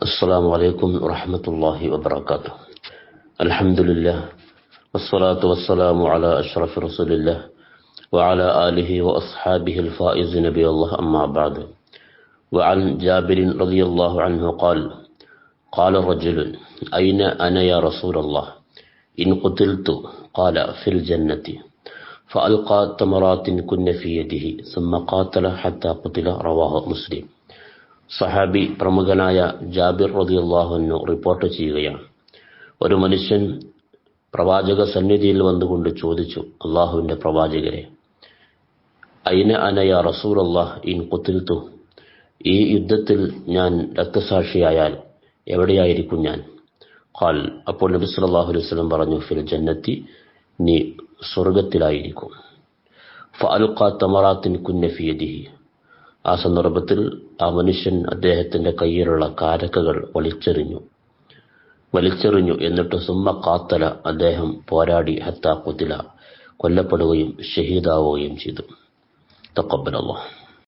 السلام عليكم ورحمة الله وبركاته. الحمد لله والصلاة والسلام على أشرف رسول الله وعلى آله وأصحابه الفائز نبي الله أما بعد. وعن جابر رضي الله عنه قال قال رجل أين أنا يا رسول الله؟ إن قتلت قال في الجنة. فألقى تمرات كن في يده ثم قاتل حتى قتل رواه مسلم. സഹാബി പ്രമുഖനായ ജാബിർ റതിയുള്ളാഹുന്നു റിപ്പോർട്ട് ചെയ്യുകയാണ്. ഒരു മനുഷ്യൻ പ്രവാചക സന്നിധിയിൽ വന്നുകൊണ്ട് ചോദിച്ചു അള്ളാഹുവിന്റെ പ്രവാചകരെ അയിന അനയ റസൂർ അള്ളാഹ് ഇൻ കുത്തിൽത്തു ഈ യുദ്ധത്തിൽ ഞാൻ രക്തസാക്ഷിയായാൽ എവിടെയായിരിക്കും ഞാൻ? ഖാൽ അപ്പോൾ നബി സല്ലാഹു അലൈഹി വസല്ലം പറഞ്ഞു ഫിൽ ജന്നത്തി നീ സ്വർഗത്തിലായിരിക്കും ഫഅൽഖാ തമറാത്തിൻ കുന്ന ഫി യദിഹി. ആ സന്ദർഭത്തിൽ ആ മനുഷ്യൻ അദ്ദേഹത്തിന്റെ കയ്യിലുള്ള കാരക്കകൾ വലിച്ചെറിഞ്ഞു. വലിച്ചെറിഞ്ഞു എന്നിട്ട് സുമ്മ കാത്തല അദ്ദേഹം പോരാടി ഹത്താ കുത്തില കൊല്ലപ്പെടുകയും ഷഹീദാവുകയും ചെയ്തു. തക്കബലല്ലാഹ്.